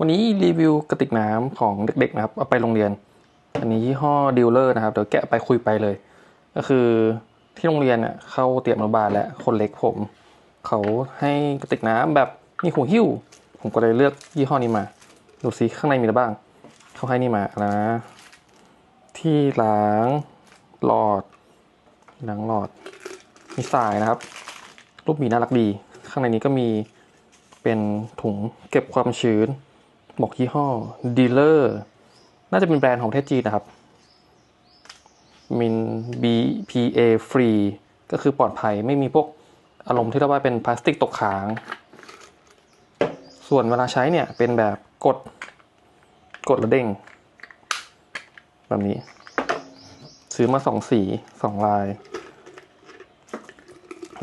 วันนี้รีวิวกระติกน้ำของเด็กๆนะครับ เอาไปโรงเรียน อันนี้ยี่ห้อดิวเลอร์นะครับ เดี๋ยวแกะไปคุยไปเลย ก็คือที่โรงเรียนเน่ะเข้าเตรียมอนุบาลและคนเล็กผม เขาให้กระติกน้ำแบบมีหูหิ้ว ผมก็เลยเลือกยี่ห้อนี้มา ดูซิข้างในมีอะไรบ้าง เขาให้นี่มาอะไรนะ ที่ล้างหลอดล้างหลอด มีสายนะครับ รูปหมีน่ารักดี ข้างในนี้ก็มีเป็นถุงเก็บความชื้น บอกยี่ห้อดีลเลอร์น่าจะเป็นแบรนด์ของประเทศจีนนะครับมิน BPA free ก็คือปลอดภัยไม่มีพวกอารมณ์ที่เรียกว่าเป็นพลาสติกตกค้าง ส่วนเวลาใช้เนี่ยเป็นแบบกด กดแล้วเด้ง แบบนี้ ซื้อมาสองสีสองลาย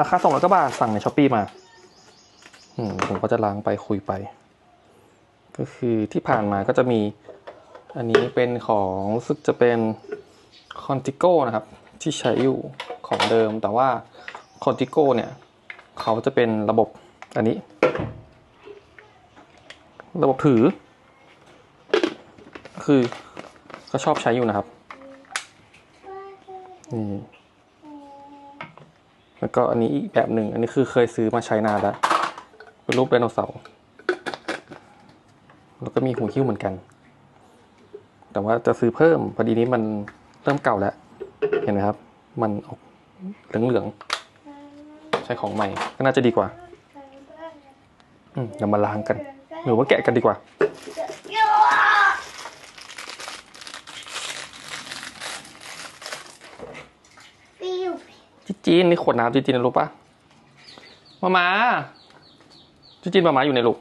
ราคาสองร้อยกว่าบาทสั่งในช้อปปีมา ผมก็จะล้างไปคุยไป ก็คือที่ผ่านมาก็จะมีอันนี้เป็นของรู้สึกจะเป็นคอนติโก้นะครับ ที่ใช้อยู่ของเดิม แต่ว่าคอนติโก้เนี่ยเขาจะเป็นระบบอันนี้ ระบบถือ คือก็ชอบใช้อยู่นะครับนี่แล้วก็อันนี้อีกแบบหนึ่ง อันนี้คือเคยซื้อมาใช้นานแล้ว เป็นรูปไดโนเสาร์ แล้วก็มีหูหิ้วเหมือนกัน แต่ว่าจะซื้อเพิ่มพอดีนี้มันเริ่มเก่าแล้ว เห็นไหมครับ มันออกเหลืองๆใช้ของใหม่ ก็น่าจะดีกว่าอืมเดี๋ยวมาล้างกัน หรือว่าแกะกันดีกว่าปิจีจีนนี่ขวดน้ำจีจีนนะรู้ปะมามาจีจีนมามาอยู่ในลูก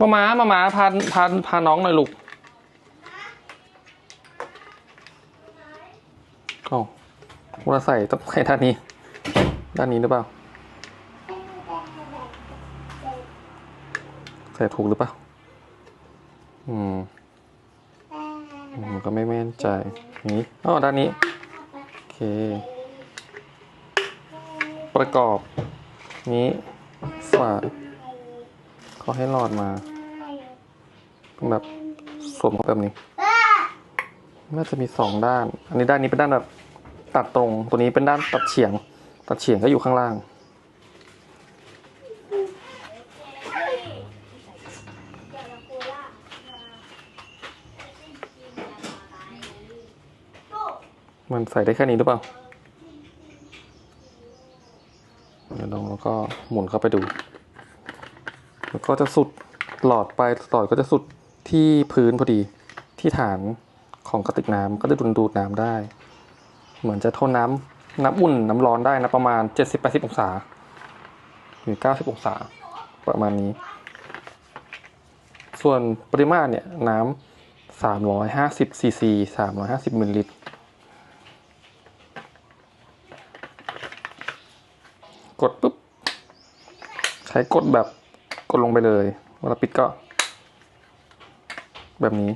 มามามามาพาพาพาน้องหน่อยลูกโอ้เราใส่ต้องใส่ด้านนี้ ด้านนี้หรือเปล่า ใส่ถูกหรือเปล่า อืมผมก็ไม่แม่นใจนี้อ๋อด้านนี้ โอเค ประกอบ นี้ฝา เขาให้หลอดมาเป็นแบบสวมเข้าแบบนี้ น่าจะมีสองด้าน อันนี้ด้านนี้เป็นด้านแบบตัดตรง ตัวนี้เป็นด้านตัดเฉียง ตัดเฉียงก็อยู่ข้างล่าง มันใส่ได้แค่นี้หรือเปล่า เดี๋ยวลองแล้วก็หมุนเข้าไปดู แล้วก็จะสุดหลอดไปหลอดก็จะสุดที่พื้นพอดีที่ฐานของกระติกน้ำก็จะดูดดูดน้ำได้ เหมือนจะทนน้ำน้ำอุ่นน้ำร้อนได้นะประมาณ 70-80 องศา หรือ 90 องศา ประมาณนี้ ส่วนปริมาตรเนี่ยน้ำ350ซีซี350มิลลิลิตร กดปุ๊บ ใช้กดแบบ กดลงไปเลยเวลาปิดก็ แบบนี้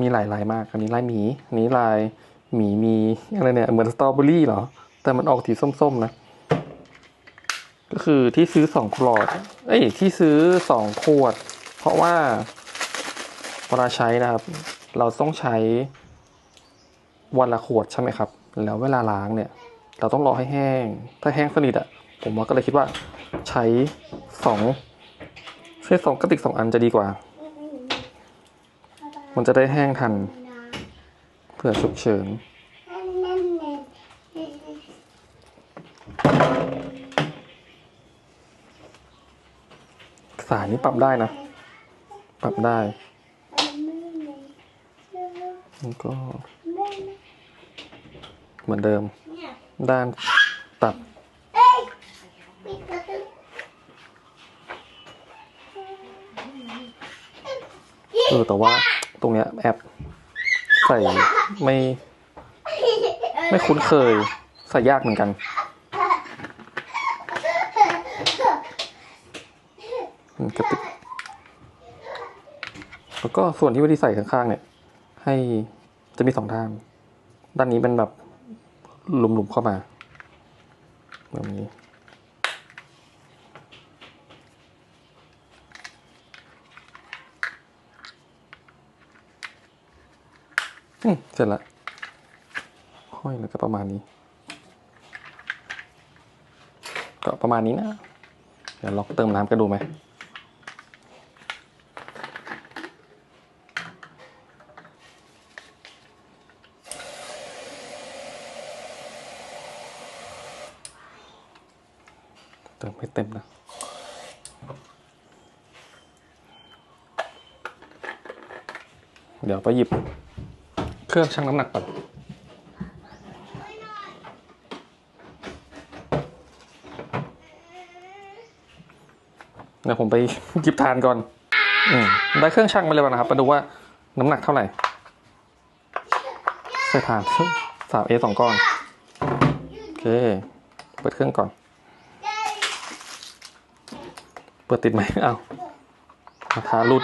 มีหลายลายมาก อันนี้ลายหมีอันนี้ลายหมีมีอะไรเนี่ย เหมือนสตรอเบอรี่เหรอ แต่มันออกสีส้มๆนะ ก็คือที่ซื้อสองขวด เอ้ย ที่ซื้อสองขวด เพราะว่าเวลาใช้นะครับ เราต้องใช้ วันละขวดใช่ไหมครับ แล้วเวลาล้างเนี่ย เราต้องรอให้แห้ง ถ้าแห้งสนิทอะผมว่าก็เลยคิดว่าใช้สองใช้สองกระติกสองอันจะดีกว่า มันจะได้แห้งทันเผื่อฉุกเฉินสายนี้ปรับได้นะ ปรับได้ แล้วก็ เหมือนเดิม ด้านตัดปิดประตูเออแต่ว่าตรงเนี้ยแอบใส่ไม่ ไม่คุ้นเคย ใส่ยากเหมือนกันเป็นกระติกแล้วก็ส่วนที่วิธีใส่ข้างๆเนี่ย ให้จะมีสองด้าน ด้านนี้เป็นแบบ หลุมๆเข้ามาแบบนี้เสร็จละห้อยแล้วก็ประมาณนี้ ก็ประมาณนี้นะ เดี๋ยวลองเติมน้ำกันดูไหม เติมให้เต็มนะเดี๋ยวไปหยิบเครื่องชั่งน้ำหนักก่อนเดี๋ยวผมไปหยิบทานก่อนอได้เครื่องชั่งมาเลยนะครับ มาดูว่าน้ำหนักเท่าไหร่ใส่ทานสามเอสองก้อน โอเค เปิดเครื่องก่อน เปิดติดไหมเอาวราคารุด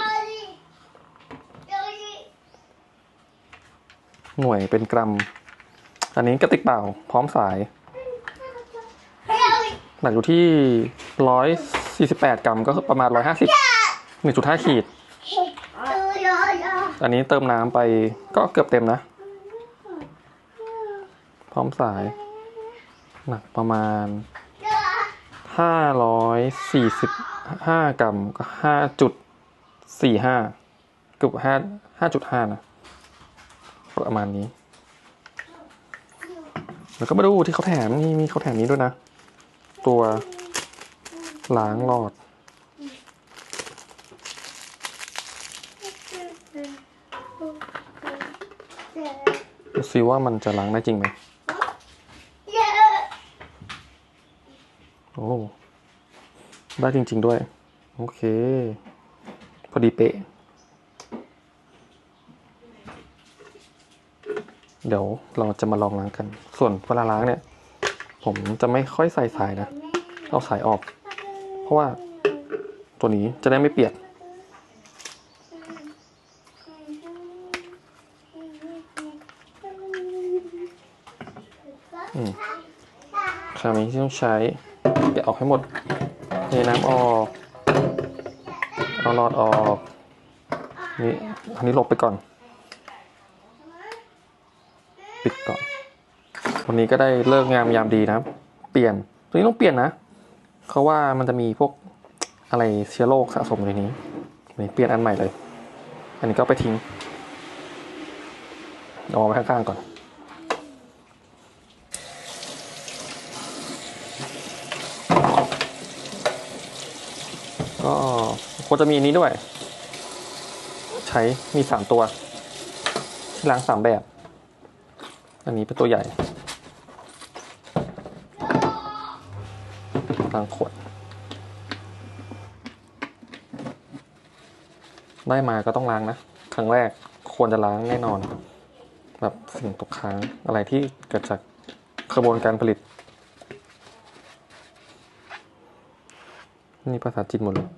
หน่วยเป็นกรัม อันนี้กระติกเปล่า พร้อมสายหนักอยู่ที่ร้อยสี่สิบแปดกรัมก็คือประมาณร้อยห้าสิบหนึ่งจุดห้าขีด อันนี้เติมน้ำไปก็เกือบเต็มนะ พร้อมสาย หนักประมาณห้าร้อยสี่สิบ ห้ากรัมก็ห้าจุดสี่ห้าเกือบห้าห้าจุดห้านะ ประมาณนี้ แล้วก็มาดูที่เขาแถมนี่มีเขาแถมนี้ด้วยนะ ตัวล้างหลอด ดูซิว่ามันจะล้างได้จริงไหมโอ้ ได้จริง ๆ ด้วย โอเค พอดีเป๊ะ เดี๋ยวเราจะมาลองล้างกัน ส่วนเวลาล้างเนี่ย ผมจะไม่ค่อยใส่สายนะ เอาสายออก เพราะว่าตัวนี้จะได้ไม่เปียกอืมคราวนี้ที่ต้องใช้แกะออกให้หมด เทน้ำออก เอาหลอดออกนี่อันนี้ลบไปก่อน ปิดก่อน วันนี้ก็ได้เลิกงามยามดีนะครับเปลี่ยนตัวนี้ต้องเปลี่ยนนะเพราะว่ามันจะมีพวกอะไรเชื้อโรคสะสมในนี้นี่เปลี่ยนอันใหม่เลย อันนี้ก็ไปทิ้งเอาไว้ข้างๆก่อน ก็ควรจะมีอันนี้ด้วย ใช้มีสามตัวที่ล้างสามแบบ อันนี้เป็นตัวใหญ่ล้างขวด ได้มาก็ต้องล้างนะ ครั้งแรกควรจะล้างแน่นอน แบบสิ่งตกค้างอะไรที่เกิดจากกระบวนการผลิต นี่ภาษาจีนหมดเลย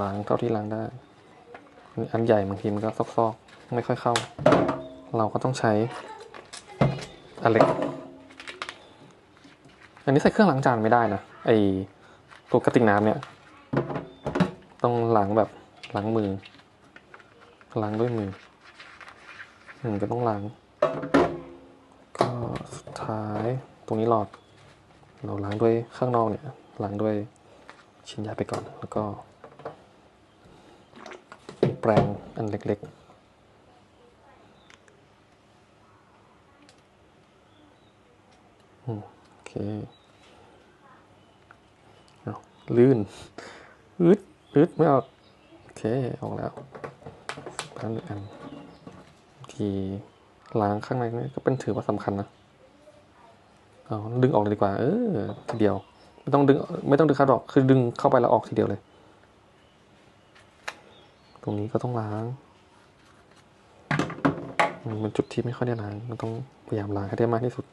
ล้างเท่าที่ล้างได้ อันใหญ่บางทีมันก็ซอกๆ ไม่ค่อยเข้า เราก็ต้องใช้อเล็ก อันนี้ใส่เครื่องล้างจานไม่ได้นะ ไอตัวกระติกน้ำเนี่ย ต้องล้างแบบล้างมือ ล้างด้วยมือ หนึ่งก็ต้องล้าง ก็สุดท้ายตรงนี้หลอด เราล้างด้วยข้างนอกเนี่ยล้างด้วยชิ้นใหญ่ไปก่อนแล้วก็แปรงอันเล็กๆโอเคเอาลื่น อึดอึดไม่ออก โอเค ออกแล้วพันหนึ่งอัน ทีล้างข้างในนี่ก็เป็นถือว่าสำคัญนะเอาดึงออกเลยดีกว่า เออทีเดียว ไม่ต้องดึง ไม่ต้องดึงเข้าดอก คือดึงเข้าไปแล้วออกทีเดียวเลย ตรงนี้ก็ต้องล้าง มันจุดที่ไม่ค่อยได้ล้างมันต้องพยายามล้างให้ได้มากที่สุด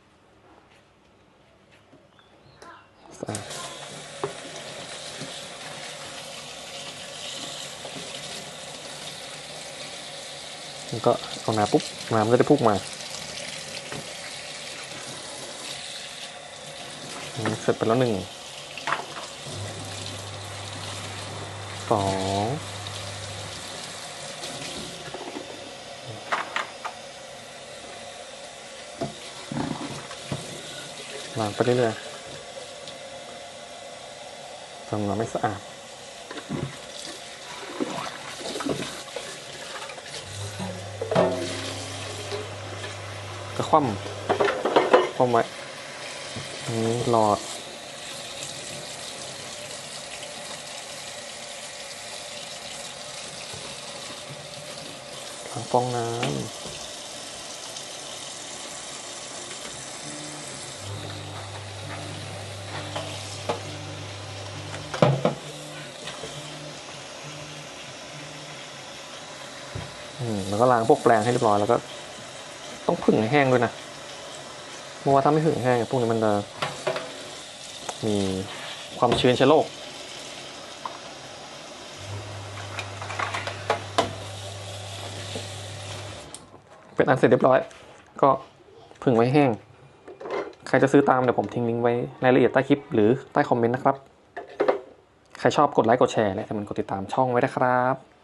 ก็เอาน้ำปุ๊บน้ำก็จะพุ่งมาเสร็จไปแล้วหนึ่งสองล้างไปเรื่อยๆทำน้ำไม่สะอาด คว่ำคว่ำไว้นนี้หลอดถังฟองน้ำอืมแล้วก็ล้างพวกแปรงให้เรียบร้อยแล้วก็ ต้องผึ่งให้แห้งด้วยนะเพราะว่าถ้าไม่ผึ่งแห้งพวกนี้มันจะมีความชื้นเชื้อโรคเป็นอันเสร็จเรียบร้อย ก็ผึ่งไว้แห้ง ใครจะซื้อตามเดี๋ยวผมทิ้งลิงก์ไว้รายละเอียดใต้คลิป หรือใต้คอมเมนต์นะครับ ใครชอบกดไลค์กดแชร์และสำคัญกดติดตามช่องไว้นะครับ